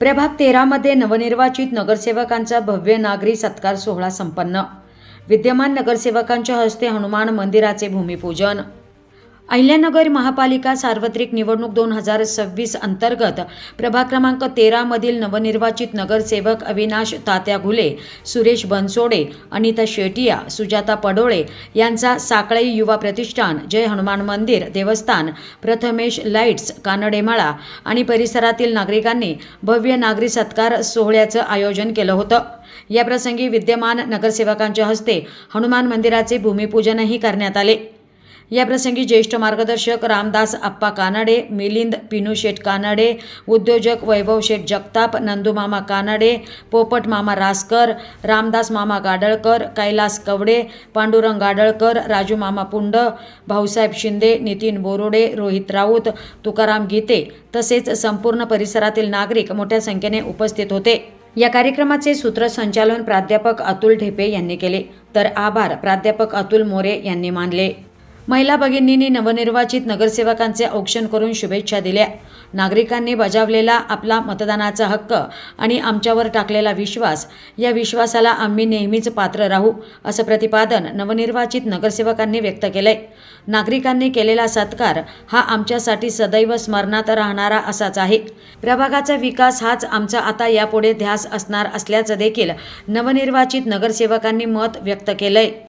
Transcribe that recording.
प्रभाग तेरामध्ये नवनिर्वाचित नगरसेवकांचा भव्य नागरी सत्कार सोहळा संपन्न. विद्यमान नगरसेवकांच्या हस्ते हनुमान मंदिराचे भूमिपूजन. अहिल्यानगर महापालिका सार्वत्रिक निवडणूक दोन हजार सव्वीस अंतर्गत प्रभाग क्रमांक तेरामधील नवनिर्वाचित नगरसेवक अविनाश तात्या घुले सुरेश बनसोडे अनिता शेटिया सुजाता पडोळे यांचा साकळई युवा प्रतिष्ठान जय हनुमान मंदिर देवस्थान प्रथमेश लाईट्स कानडेमाळा आणि परिसरातील नागरिकांनी भव्य नागरी सत्कार सोहळ्याचं आयोजन केलं होतं. याप्रसंगी विद्यमान नगरसेवकांच्या हस्ते हनुमान मंदिराचे भूमिपूजनही करण्यात आले. याप्रसंगी ज्येष्ठ मार्गदर्शक रामदास आप्पा कानडे मिलिंद पिनू शेठ कानडे उद्योजक वैभव शेठ जगताप नंदूमामा कानडे पोपट मामा रासकर रामदास मामा गाडळकर कैलास कवडे पांडुरंग गाडळकर राजू मामा पुंड भाऊसाहेब शिंदे नितीन बोरोडे रोहित राऊत तुकाराम गीते तसेच संपूर्ण परिसरातील नागरिक मोठ्या संख्येने उपस्थित होते. या कार्यक्रमाचे सूत्रसंचालन प्राध्यापक अतुल ढेपे यांनी केले. तर आभार प्राध्यापक अतुल मोरे यांनी मानले. महिला भगिनींनी नवनिर्वाचित नगरसेवकांचे औक्षण करून शुभेच्छा दिल्या. नागरिकांनी बजावलेला आपला मतदानाचा हक्क आणि आमच्यावर टाकलेला विश्वास या विश्वासाला आम्ही नेहमीच पात्र राहू असं प्रतिपादन नवनिर्वाचित नगरसेवकांनी व्यक्त केलंय. नागरिकांनी केलेला सत्कार हा आमच्यासाठी सदैव स्मरणात राहणारा असाच आहे. प्रभागाचा विकास हाच आमचा आता यापुढे ध्यास असणार असल्याचं देखील नवनिर्वाचित नगरसेवकांनी मत व्यक्त केलंय.